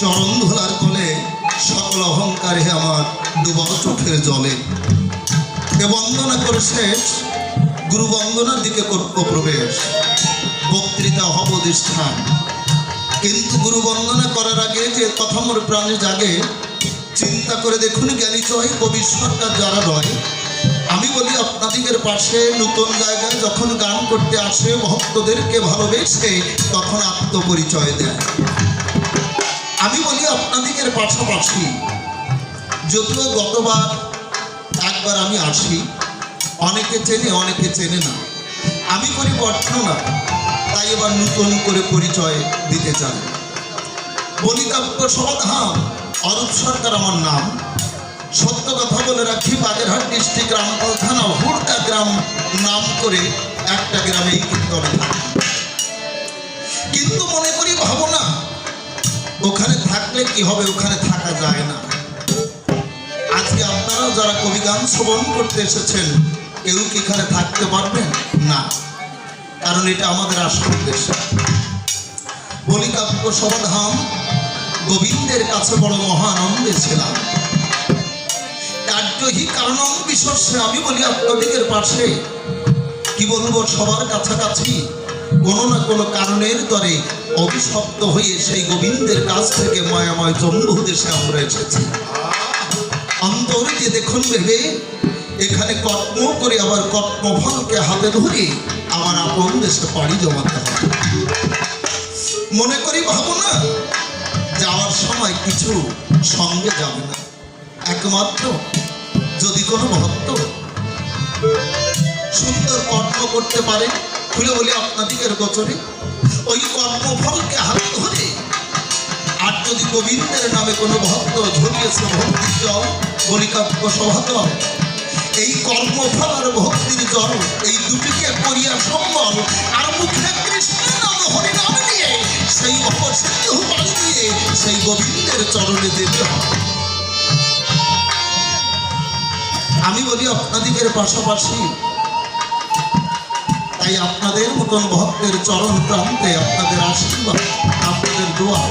চরণ ধুলার কোলে সকল অহংকার আমার ডুবাও চোখের জলে। এ বন্দনা করে শেষ, গুরু বন্দনার দিকে করব প্রবেশ। বক্তৃতা হব অধিষ্ঠান কিন্তু গুরু বন্দনা করার আগে যে কথা প্রাণে জাগে, চিন্তা করে দেখুন জ্ঞানী চয় কবি সরকার যারা নয় আমি বলি আপনাদিকের পাশে নতুন জায়গায় যখন গান করতে আসে, ভক্তদেরকে ভালোবেসে তখন আত্মপরিচয় দেয়। আমি বলি আপনাদিকের পাশাপাশি, যদিও গতবার একবার আমি আসি, অনেকে চেনে অনেকে চেনে না। আমি করি বর্ণনা, তাই এবার নতুন করে পরিচয় দিতে চাই। বলি কাব্য সমাধান অরূপ সরকার আমার নাম। সত্য কথা বলে রাখি, বাগেরহাট ডিস্ট্রিক্ট রামপাল থানা হুড়কা গ্রাম নাম করে একটা কীর্তনে কিন্তু মনে করি ভাবনা ওখানে থাকলে কি হবে? ওখানে থাকা যায় না। আজকে আপনারাও যারা কবি গান শ্রবণ করতে এসেছেন, কেউ কি এখানে থাকতে পারবেন না। কারণ এটা আমাদের আসল উদ্দেশ্য বলি কাব্য সমাধান, গোবিন্দের কাছে বড় মহানন্দে ছিলাম। কার্যহি কারণম বিশ্বসে আমি বলি আপনাদের পাশে। কি বলব? সবার কাছাকাছি কোনো না কোনো কারণের তরে অভিশপ্ত হয়ে সেই গোবিন্দের কাছ থেকে মায়াময় জম্মু দেশে আমরা এসেছি। অন্তর দিয়ে দেখুন ভেবে, এখানে কর্ম করে আবার কর্মফলকে হাতে ধরে আমার আপন দেশে পাড়ি জমাতে হবে মনে করি ভাবো না যাওয়ার সময় কিছু সঙ্গে যাবে না। একমাত্র যদি কোনো ভক্ত সুন্দর কর্ম করতে পারে খুলে বলি আপনাদিকের গোচরে ওই কর্মফলকে হাত ধরে আর যদি গোবিন্দের নামে কোনো ভক্ত ঝরিয়েছে ভক্তির জল, বলিকাব্য সভাতল এই কর্মফল আর ভক্তির জল, এই দুটিকে করিয়া সম্বল, আর মুখে কৃষ্ণ সেই দিয়ে সেই গোবিন্দের চরণে যেতে হবে আমি বলি আপনাদিকের পাশাপাশি তাই আপনাদের মতন ভক্তের চরণ প্রান্তে আপনাদের আশীর্বাদ, আপনাদের দোয়া,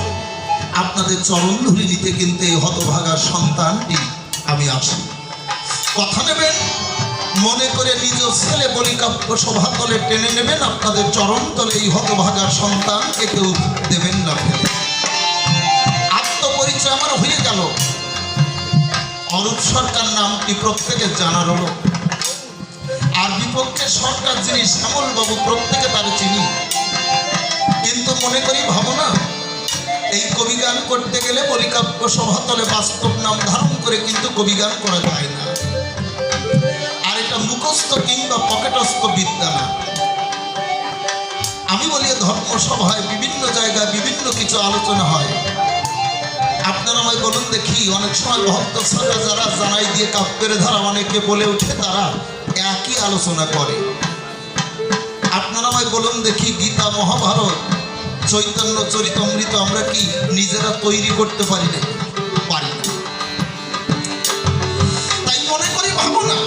আপনাদের চরণ ধুলি নিতে কিন্তু এই হতভাগা সন্তানটি আমি আসি কথা নেবেন, মনে করে নিজ ছেলে বলিকাব্য সভা তলে টেনে নেবেন, আপনাদের চরণ তলে এই হতভাগার সন্তানকে কেউ দেবেন না ফেলে। আত্মপরিচয় আমার হয়ে গেল। অরূপ সরকার নামটি প্রত্যেকের জানার হলো। আর বিপক্ষে সরকার যিনি শ্যামল বাবু প্রত্যেকে তার চিনি। কিন্তু মনে করি ভাবনা এই কবিগান করতে গেলে পরিকাব্য সভাতলে বাস্তব নাম ধারণ করে কিন্তু কবিগান করা যায় না। আর এটা মুখস্থ কিংবা পকেটস্থ বিদ্যা না। আমি বলি, ধর্মসভায় বিভিন্ন জায়গায় বিভিন্ন কিছু আলোচনা হয়। আপনারা আমায় বলুন দেখি, অনেক সময় ভক্ত শ্রোতা যারা জানাই দিয়ে কাব্যের ধারা অনেকে বলে উঠে তারা। একই আলোচনা করে। আপনারা আমায় বলুন দেখি গীতা মহাভারত, চৈতন্য চরিতামৃত আমরা কি নিজেরা তৈরি করতে পারি না পারি না। তাই মনে করি ভাবো না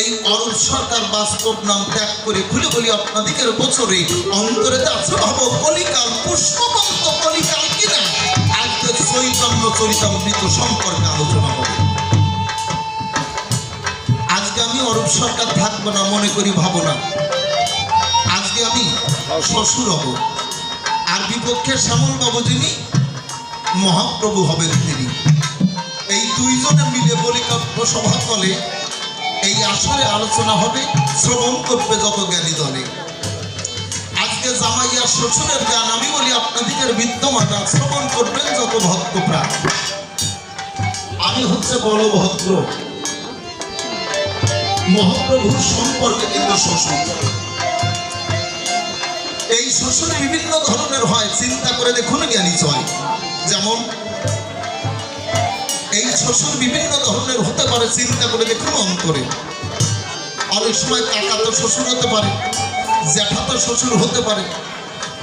এই অরূপ সরকার বাস্তব নাম ত্যাগ করে খুলে বলি আপনাদিকের বছরে অন্তরে আছে ভাবো কলিকাল, পুষ্পবন্ত কলিকাল কিনা? আজকে চৈতন্য চরিতামৃত সম্পর্কে আলোচনা হবে আমি অরূপ সরকার থাকব না, মনে করি ভাবো না। আজকে আমি শ্বশুর হব। আর বিপক্ষে শ্যামল বাবু যিনি, মহাপ্রভু হবেন তিনি। এই দুইজনে মিলে বলিকাব্য সভা তলে এই আসরে আলোচনা হবে, শ্রবণ করবে যত জ্ঞানী দলে। আজকে জামাইয়া শ্বশুরের গান আমি বলি আপনাদের বিদ্যমান, আর শ্রবণ করবেন যত ভক্ত প্রাণ আমি হচ্ছে বলভদ্র। মহাপ্রভুর সম্পর্কে কিন্তু শ্বশুর এই শ্বশুর বিভিন্ন ধরনের হয়, চিন্তা করে দেখুন জ্ঞানী চয় যেমন, এই শ্বশুর বিভিন্ন ধরনের হতে পারে, চিন্তা করে দেখুন অন্তরে। অনেক সময় কাকা তো শ্বশুর হতে পারে জ্যাঠা তো শ্বশুর হতে পারে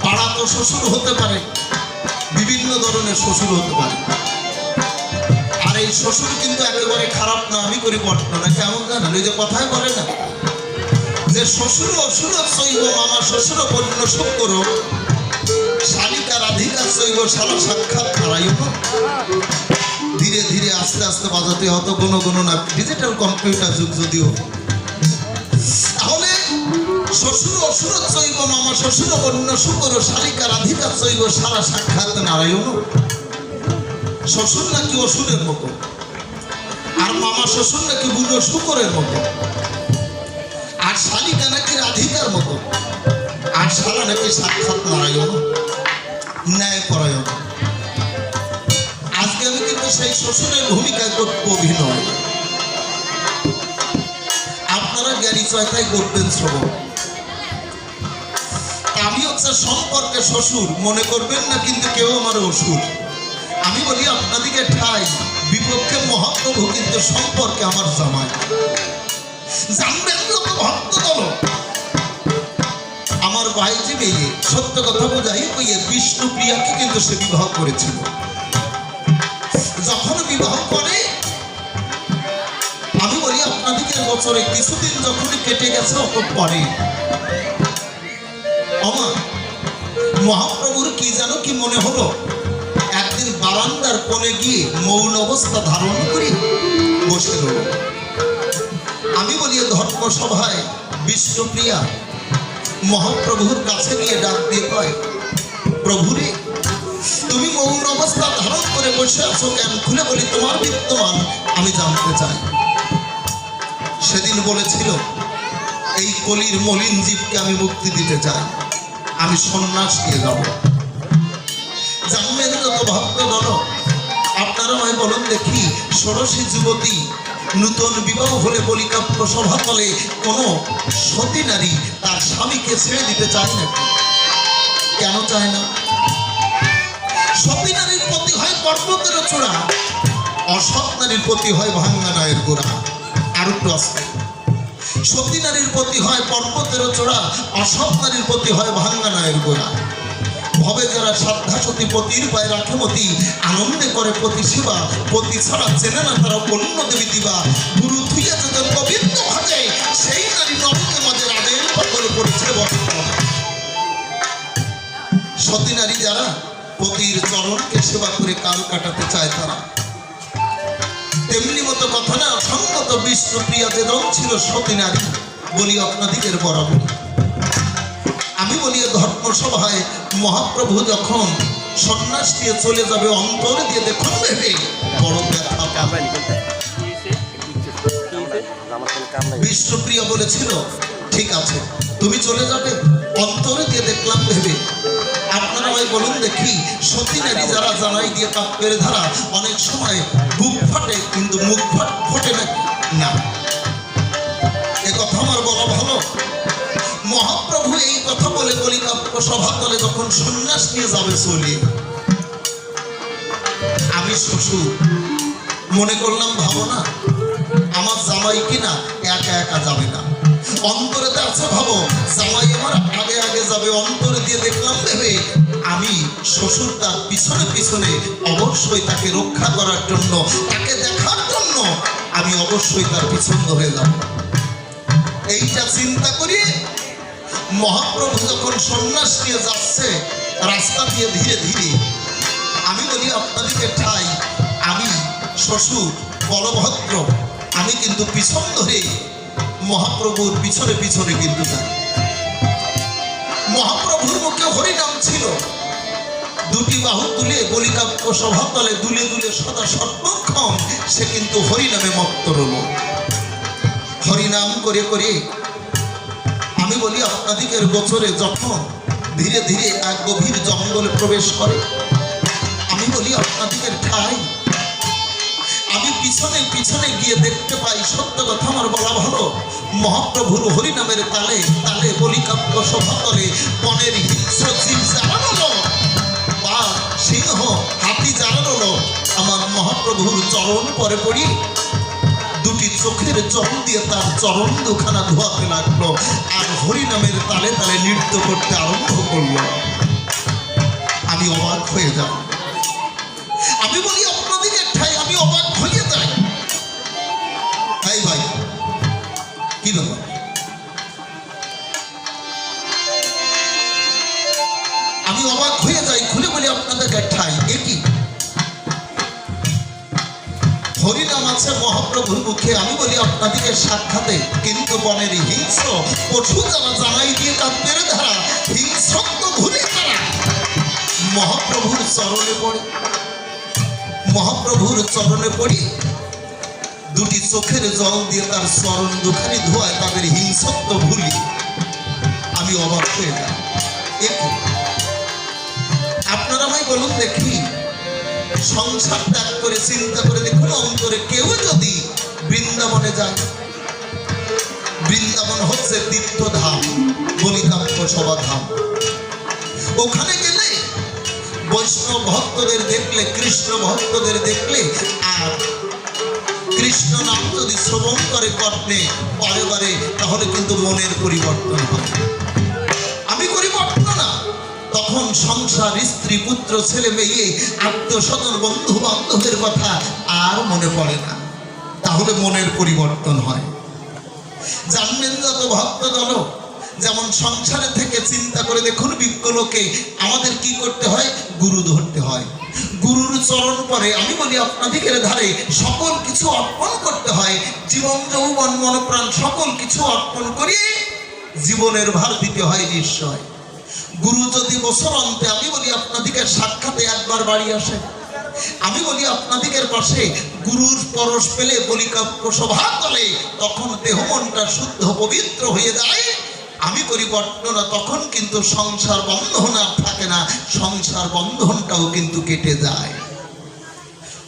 পাড়া তো শ্বশুর হতে পারে, বিভিন্ন ধরনের শ্বশুর হতে পারে। এই শ্বশুর কিন্তু একেবারে খারাপ না, আমি করি বর্ণনা কেমন জানেন ওই যে কথায় বলে না? যে শ্বশুর অসুর সৈব, মামা শ্বশুর বন্য শুক্র, শালিকা রাধিকা শৈব সারা সাক্ষাৎ নারায়ণ। ধীরে ধীরে আস্তে আস্তে বাজাতে হতো কোনো কোনো না ডিজিটাল কম্পিউটার যুগ যদিও। তাহলে শ্বশুর অসুর শৈব মামা শ্বশুর বন্য শুক্র, শালিকা রাধিকা শৈব সারা সাক্ষাৎ নারায়ণ। শ্বশুর নাকি অসুরের মতো? আর মামা শ্বশুর নাকি বুড়ো শুকরের মতো? আর শালিকা নাকি রাধিকার মতো? আর শালা নাকি সাক্ষাৎ নারায়ণ? ন্যায় পরায়ণ। আজকে আমি কিন্তু সেই শ্বশুরের ভূমিকায় করব অভিনয়। আপনারা জ্ঞানী চয়তাই করবেন শ্রবণ। আমি হচ্ছে সম্পর্কে শ্বশুর, মনে করবেন না কিন্তু কেউ আমার অসুর। আমি বলি, আপনাদিকে ঠাই। বিপক্ষে মহাপ্রভু কিন্তু সম্পর্কে আমার জামাই। আমার ভাইজি মেয়ে সত্য কথা বোঝাই কইয়ে বিষ্ণু প্রিয়াকে কিন্তু সে বিবাহ করেছিল। যখন বিবাহ করে, আমি বলি, আপনাদিকে বছরে কিছুদিন যখন কেটে গেছে, অত পরে। অমা মহাপ্রভুর কি জানো কি মনে হলো? বারান্দার কোণে গিয়ে মৌন অবস্থা ধারণ করে, বসে রইল। আমি বলি ধর্মসভায় বিষ্ণুপ্রিয়া মহাপ্রভুর কাছে গিয়ে ডাক দিয়ে কয়, প্রভুরে, তুমি মৌন অবস্থা ধারণ করে বসে আছো কেন? খুলে বলি, তোমার বিদ্যমান, আমি জানতে চাই। সেদিন বলেছিল, এই কলির মলিন জীবকে আমি মুক্তি দিতে চাই। আমি সন্ন্যাস দিয়ে যাব। আপনারা বলুন দেখি, ষোড়শী যুবতী নূতন বিবাহ হলে বলিকাপ্য সভা তলে কোনো সতী নারী তার স্বামীকে ছেড়ে দিতে চায় না। কেন চায় না? সতী নারীর প্রতি হয় পর্বতের চূড়া, অসৎ নারীর প্রতি হয় ভাঙ্গা নায়ের গোড়া। আর আসতে। সতী নারীর প্রতি হয় পর্বতের চূড়া, অসৎ নারীর প্রতি হয় ভাঙ্গা নায়ের গোড়া। ভবে যারা শ্রদ্ধা সতী, পতির পায় রাখে মতি, আনন্দে করে পতি সেবা পতি ছাড়া চেনে না তারা অন্য দেবী দিবা। গুরু থুইয়া যাদের গোবিন্দ ভাজে সেই নারী নরকে মাঝে রাজের পাগল করেছে সতী নারী যারা পতির চরণকে সেবা করে কাল কাটাতে চায় তারা। তেমনি মতো কথা না সঙ্গত বিষ্ণুপ্রিয়া যে দল ছিল সতী নারী, বলি আপনাদিকের বরাবর আমি বলি, এ ধর্মসভায় মহাপ্রভু যখন সন্ন্যাস দিয়ে চলে যাবে, অন্তর দিয়ে দেখুন ভেবে বলেছিল, ঠিক আছে, তুমি চলে যাবে, অন্তরে দিয়ে দেখলাম ভেবে। আপনারা ভাই বলুন দেখি, সতী নারী যারা জানাই দিয়ে কাপ্যের ধারা, অনেক সময় বুক ফাটে, কিন্তু মুখ ফাট ফোটে না। এ কথা আমার বলা ভালো। মহাপ্রভু এই কথা বলে বলি কাব্য সভা তলে যখন সন্ন্যাস নিয়ে যাবে চলে। আমি শ্বশুর, মনে করলাম ভাবনা, আমার জামাই কিনা একা একা যাবে না। অন্তরেতে আছে ভাবো, জামাই আমার আগে আগে যাবে, অন্তরে দিয়ে দেখলাম ভেবে আমি শ্বশুর তার পিছনে পিছনে অবশ্যই তাকে রক্ষা করার জন্য, তাকে দেখার জন্য আমি অবশ্যই তার পিছন ধরে যাব। এইটা চিন্তা করি মহাপ্রভু যখন সন্ন্যাস নিয়ে যাচ্ছে, রাস্তা দিয়ে ধীরে ধীরে, আমি বলি, আপনাদেরকে ঠাই, আমি শ্বশুর, বলভদ্র, আমি কিন্তু পিছন ধরে মহাপ্রভুর পিছনে পিছনে কিন্তু যাই। মহাপ্রভুর মুখে হরিনাম ছিল। দুটি বাহু তুলে বলিকাব্য সভাতলে দুলে দুলে সদা সর্বক্ষণ সে কিন্তু হরিনামে মত্ত রল হরিনাম করে করে বলি আপনাদিকের গোচরে যখন ধীরে ধীরে এক গভীর জঙ্গলে প্রবেশ করে, আমি বলি আপনাদিকের ঠাই। আমি পিছনে পিছনে গিয়ে দেখতে পাই, সত্য কথা আমার বলা ভালো, মহাপ্রভুর হরিনামের তালে তালে বলিকাব্য সভাতলে বনের হিংস্র জীব জানানো বা সিংহ হাতি জানানো আমার মহাপ্রভুর চরণ পরে পড়ি দুটি চোখের জল দিয়ে তার চরণ দুখানা ধোয়াতে লাগল। আর হরিনামের তালে তালে নৃত্য করতে আরম্ভ করল। আমি অবাক হয়ে যাব আমি বলি, আপনাদের ঠাই আমি অবাক হয়ে যাই। তাই ভাই, কি ব্যাপার? আছে মহাপ্রভুর মুখে। আমি বলি আপনাদেরকে সাক্ষাতে কিন্তু বনের হিংস্র পশু যারা জানাই দিয়ে কাব্যের ধারা হিংস্রত্ব ভুলে তারা। মহাপ্রভুর চরণে পড়ে, মহাপ্রভুর চরণে পড়ি। দুটি চোখের জল দিয়ে তার চরণ দুখানি ধোয়ায় তাদের হিংসত্ব ভুলি। আমি অবাক হয়ে যাই। আপনারা ভাই বলুন দেখি, সংসার ত্যাগ করে, চিন্তা করে দেখুন, অন্তরে যদি যায় বৃন্দাবন হচ্ছে তীর্থধাম সভাধাম। ওখানে গেলে বৈষ্ণব ভক্তদের দেখলে, কৃষ্ণ ভক্তদের দেখলে আর কৃষ্ণ নাম যদি শ্রবণ করে তাহলে কিন্তু মনের পরিবর্তন হয় আমি না তখন সংসার, স্ত্রী, পুত্র, ছেলে, মেয়ে আত্মস্বজন বন্ধু বান্ধবের কথা আর মনে পড়ে না। তাহলে মনের পরিবর্তন হয়। জানবেন যত ভক্ত দল যেমন সংসারে থেকে চিন্তা করে দেখুন বিজ্ঞলোকে আমাদের কি করতে হয়? গুরু ধরতে হয়। গুরুর চরণ পরে, আমি বলি আপনাদের ধারে সকল কিছু অর্পণ করতে হয়। জীবন যৌবন মনপ্রাণ সকল কিছু অর্পণ করিয়ে জীবনের ভার দিতে হয় নিশ্চয়। গুরু যদি বছর অন্তে আমি বলি আপনাদিকে সাক্ষাতে একবার বাড়ি আসে আমি বলি আপনাদিকের পাশে গুরুর পরশ পেলে বলি কাব্য সভা তলে তখন দেহ মনটা শুদ্ধ, পবিত্র হয়ে যায়। আমি করি বর্ণনা, তখন কিন্তু সংসার বন্ধন আর থাকে না, সংসার বন্ধনটাও কিন্তু কেটে যায়।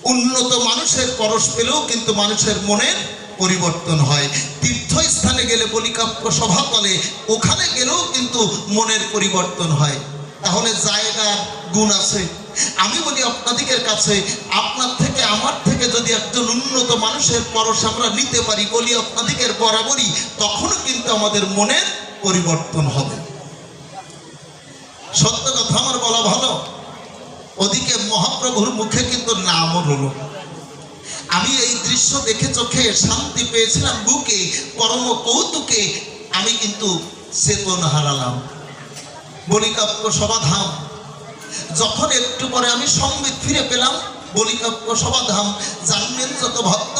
উন্নত মানুষের পরশ পেলেও কিন্তু মানুষের মনের পরিবর্তন হয়। তীর্থস্থানে গেলে বলিকাব্য সভা তলে ওখানে গেলেও কিন্তু মনের পরিবর্তন হয়। তাহলে জায়গার গুণ আছে। আমি বলি আপনাদিকের কাছে, আপনার থেকে, আমার থেকে যদি একজন উন্নত মানুষের পরশ আমরা নিতে পারি বলি আপনাদিকের বরাবরই, তখনও কিন্তু আমাদের মনের পরিবর্তন হবে। সত্য কথা আমার বলা ভালো? ওদিকে মহাপ্রভুর মুখে কিন্তু নামও হলো আমি এই দৃশ্য দেখে চোখে শান্তি পেয়েছিলাম বুকে, পরম কৌতুকে, আমি কিন্তু চেতন হারালাম। বলিকাব্য সমাধান। যখন একটু পরে আমি সম্বিত ফিরে পেলাম, বলিকাব্য সমাধান জানবেন যত ভক্ত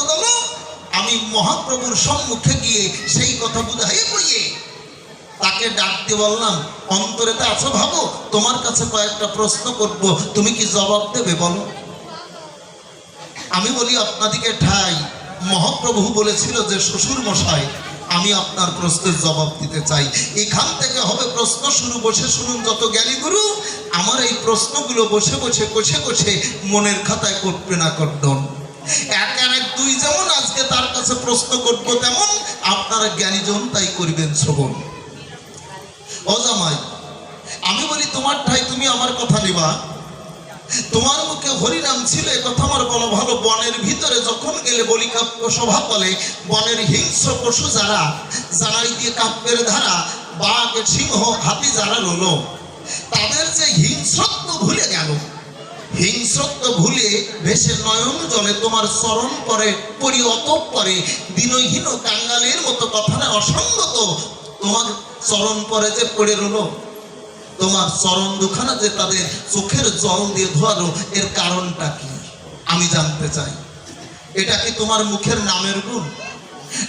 আমি মহাপ্রভুর সম্মুখে গিয়ে সেই কথা বুঝাই বইয়ে তাকে ডাকতে বললাম, অন্তরে তো আছো ভাবো, তোমার কাছে কয়েকটা প্রশ্ন করব, তুমি কি জবাব দেবে বলো? আমি বলি, আপনাদিকে ঠাই, মহাপ্রভু বলেছিল যে শ্বশুর মশাই আমি আপনার প্রশ্নের জবাব দিতে চাই। এখান থেকে হবে প্রশ্ন শুরু, বসে শুনুন যত জ্ঞানী গুরু। আমার এই প্রশ্নগুলো বসে বসে, কষে কষে মনের খাতায় করবে না কর্দন। এক এক দুই যেমন আজকে তার কাছে প্রশ্ন করব তেমন আপনারা জ্ঞানীজন তাই করিবেন শ্রবণ। ও জামাই, আমি বলি তোমার ঠাই তুমি আমার কথা নিবা। তোমার মুখে হরিনাম ছিল কথা আমার বলা ভালো, বনের ভিতরে যখন গেলে বলি কাব্য সভা বলে, বনের হিংস্র পশু যারা, জানাই দিয়ে কাব্যের ধারা, বাঘ, সিংহ, হাতি যারা রলো তাদের যে হিংস্রত্ব ভুলে গেল। হিংস্রত্ব ভুলে ভেসে নয়ন জলে তোমার চরণ করে, পরি অতঃপরে দিনহীন কাঙ্গালের মতো কথা অসঙ্গত, তোমার চরণ পরে যে পড়ে রলো তোমার চরণ দুখানা যে তাদের চোখের জল দিয়ে ধোয়ালো, এর কারণটা কি? আমি জানতে চাই। এটা কি তোমার মুখের নামের গুণ?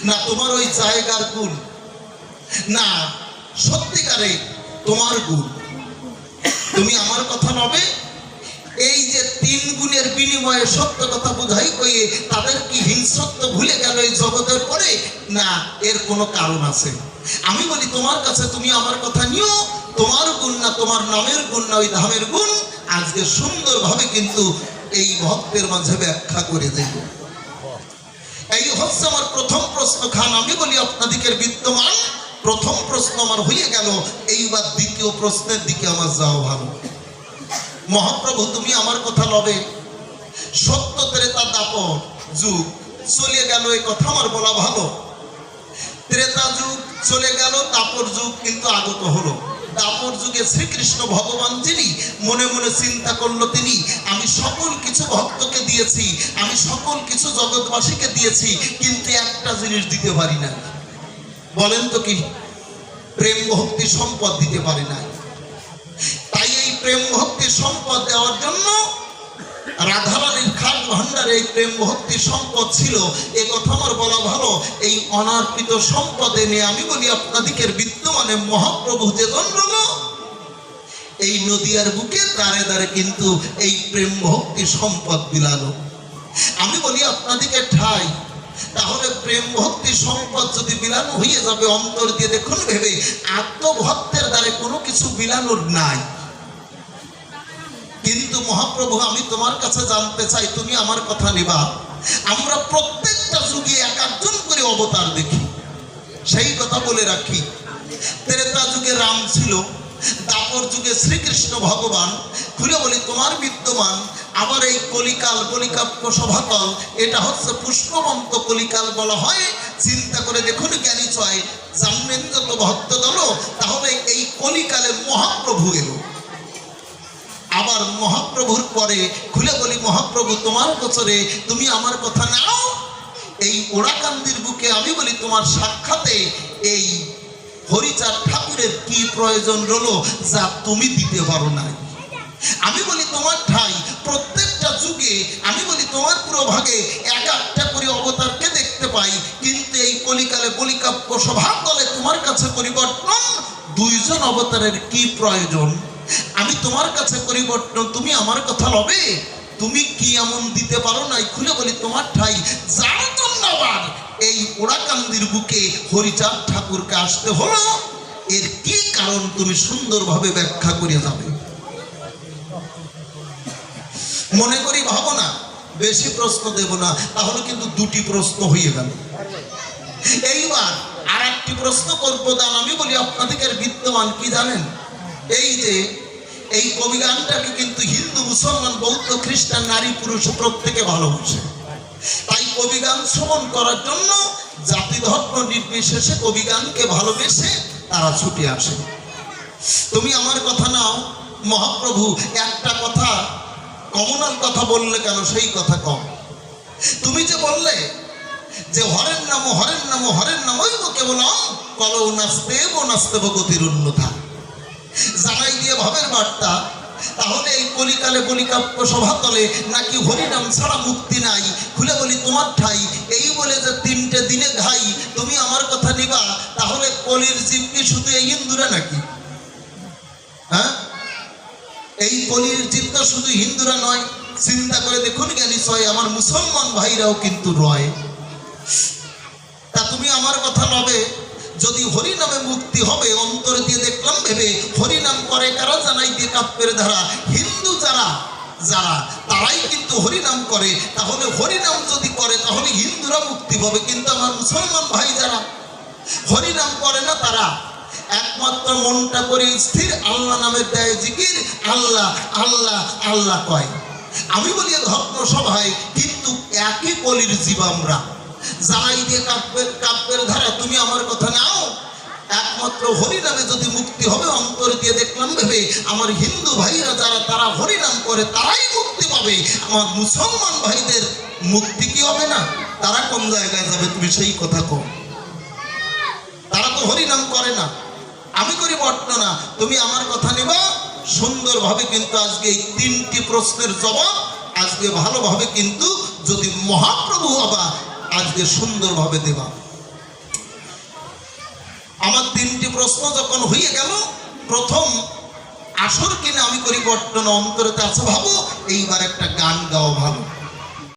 না তোমার ওই জায়গার গুণ? না, সত্যিকারে তোমার গুণ। তুমি আমার কথা নবে? এই যে তিন গুণের বিনিময়ে সত্য কথা বুঝাই কইয়ে তাদের কি হিংসত্ব ভুলে গেল এই জগতের পরে? না, এর কোনো কারণ আছে। আমি বলি, তোমার কাছে তুমি আমার কথা নিও তোমার গুণ না, তোমার নামের গুণ না, ওই ধামের গুণ আজকে সুন্দরভাবে কিন্তু এই ভক্তের মাঝে ব্যাখ্যা করে দেব। এই হচ্ছে আমার প্রথম প্রশ্ন, খান, আমি বলি আপনাদিকের বিদ্যমান। প্রথম প্রশ্ন আমার হয়ে গেল, এইবার দ্বিতীয় প্রশ্নের দিকে আমার যাওয়া ভালো। মহাপ্রভু, তুমি আমার কথা লবে। সত্য ত্রেতা দাপর যুগ চলে গেল, এই কথা আমার বলা ভালো। ত্রেতা যুগ চলে গেল, তাপর যুগ কিন্তু আগত হলো। দাপর যুগে শ্রীকৃষ্ণ ভগবান যিনি মনে মনে চিন্তা করল তিনি, আমি সকল কিছু ভক্তকে দিয়েছি, আমি সকল কিছু জগৎবাসীকে দিয়েছি, কিন্তু একটা জিনিস দিতে পারি না। বলেন তো কি? প্রেম ভক্তি সম্পদ দিতে পারি না। তাই এই প্রেম ভক্তি সম্পদ দেওয়ার জন্য রাধারানীর খাট ভান্ডারে এই প্রেম ভক্তি সম্পদ ছিল, এ কথা আমার বলা ভালো। এই অনার্পিত সম্পদে নিয়ে আমি বলি, আপনাদিকের বিদ্যমানে মহাপ্রভু যে দণ্ডল এই নদিয়ার বুকে দাঁড়ে দাঁড়ে কিন্তু এই প্রেম ভক্তি সম্পদ বিলালো। আমি বলি, আপনাদিকে ঠাই, তাহলে প্রেম ভক্তি সম্পদ যদি বিলানো হয়ে যাবে, অন্তর দিয়ে দেখুন ভেবে আত্মভক্তের দ্বারে কোনো কিছু বিলানোর নাই। কিন্তু মহাপ্রভু, আমি তোমার কাছে জানতে চাই, তুমি আমার কথা নিবা। আমরা প্রত্যেকটা যুগে এক একজন করে অবতার দেখি। সেই কথা বলে রাখি, ত্রেতা যুগে রাম ছিল, দাপর যুগে শ্রীকৃষ্ণ ভগবান। খুলে বলি, তোমার বিদ্যমান, আবার এই কলিকাল, কলিকাব্য সভাতল এটা হচ্ছে পুষ্পবন্ত কলিকাল বলা হয়। চিন্তা করে দেখুন, জ্ঞানী চয়, জানবেন যত ভক্ত দল তাহলে এই কলিকালে মহাপ্রভু এলো। আবার মহাপ্রভুর পরে খুলে বলি, মহাপ্রভু, তোমার গোচরে তুমি আমার কথা নাও। এই ওড়াকান্দির বুকে আমি বলি, তোমার সাক্ষাতে এই হরিচাঁদ ঠাকুরের কি প্রয়োজন রলো যা তুমি দিতে পারো না আমি বলি, তোমার ঠাই প্রত্যেকটা যুগে, আমি বলি, তোমার পুরো ভাগে এক একটা করে অবতারকে দেখতে পাই। কিন্তু এই কলিকালে কলিকাব্য সভা দলে তোমার কাছে পরিবর্তন, দুইজন অবতারের কি প্রয়োজন? আমি তোমার কাছে পরিবর্তন, তুমি আমার কথা লবে? তুমি কি এমন দিতে পারো নাই? খুলে বলি তোমার ঠাই। যার জন্য এই ওড়াকান্দির বুকে হরিচাঁদ ঠাকুরকে আসতে হলো, এর কি কারণ তুমি সুন্দরভাবে ব্যাখ্যা করে যাবে? মনে করি ভাবো না, বেশি প্রশ্ন দেব না, তাহলে কিন্তু দুটি প্রশ্ন হয়ে গেল। এইবার আর একটি প্রশ্ন করব দান আমি বলি আপনাদের বিদ্যমান কি জানেন? এই যে, এই কবিগানটাকে কিন্তু হিন্দু, মুসলমান, বৌদ্ধ, খ্রিস্টান, নারী, পুরুষ প্রত্যেকে ভালোবাসে। তাই কবিগান শ্রবণ করার জন্য জাতি ধর্ম নির্বিশেষে কবিগানকে ভালোবেসে তারা ছুটে আসে। তুমি আমার কথা নাও, মহাপ্রভু, একটা কথা কমনার কথা বললে কেন সেই কথা কম? তুমি যে বললে যে হরের নাম হরের নাম হরের নাম ওই কেবল কলৌ নাস্তেব নাস্তেব গতির উন্নতা জানাই দিয়ে ভাবের বার্তা, তাহলে এই কলিকালে কলিকাব্য সভাতলে নাকি হরিনাম ছাড়া মুক্তি নাই। খুলে বলি তোমার ঠাই, এই বলে যে তিনটে দিনে ঘাই, তুমি আমার কথা নিবা, তাহলে কলির জীব কি শুধু এই হিন্দুরা নাকি? হ্যাঁ? এই কলির জীব তো শুধু হিন্দুরা নয়, চিন্তা করে দেখুন জ্ঞানী ছয় আমার মুসলমান ভাইরাও কিন্তু রয়। তা তুমি আমার কথা নবে যদি হরি নামে মুক্তি হবে, অন্তর দিয়ে দেখলাম ভেবে হরি নাম করে কারা জানাই দিয়ে কাপ্যের ধারা? হিন্দু যারা যারা, তারাই কিন্তু হরি নাম করে। তাহলে হরি নাম যদি করে, তাহলে হিন্দুরা মুক্তি পাবে। কিন্তু আমার মুসলমান ভাই যারা হরি নাম করে না তারা? একমাত্র মনটা করে স্থির আল্লাহ নামের দেয় জিকির। আল্লাহ আল্লাহ আল্লাহ কয়। আমি বলি ধর্ম সভায় কিন্তু একই কলির জীব আমরা। জানাই দিয়ে কাব্যের কাব্যের ধারা, তুমি আমার কথা নাও একমাত্র হরি নামে যদি মুক্তি হবে, অন্তর দিয়ে দেখলাম ভেবে আমার হিন্দু ভাইরা যারা, তারা হরি নাম করে, তারাই মুক্তি পাবে। আমার মুসলমান ভাইদের মুক্তি কি হবে না? তারা কোন জায়গায় যাবে? তুমি সেই কথা কও। তারা তো হরিনাম করে না। আমি করি বর্ণনা তুমি আমার কথা নিবা। সুন্দরভাবে কিন্তু আজকে এই তিনটি প্রশ্নের জবাব আজকে ভালোভাবে কিন্তু যদি মহাপ্রভু হবা, আজকে সুন্দরভাবে দেবা। আমার তিনটি প্রশ্ন যখন হইয়া গেল, প্রথম আসর কিনা আমি করি বর্ণনা অন্তরতে আছে ভাবো, এইবার একটা গান গাও ভালো।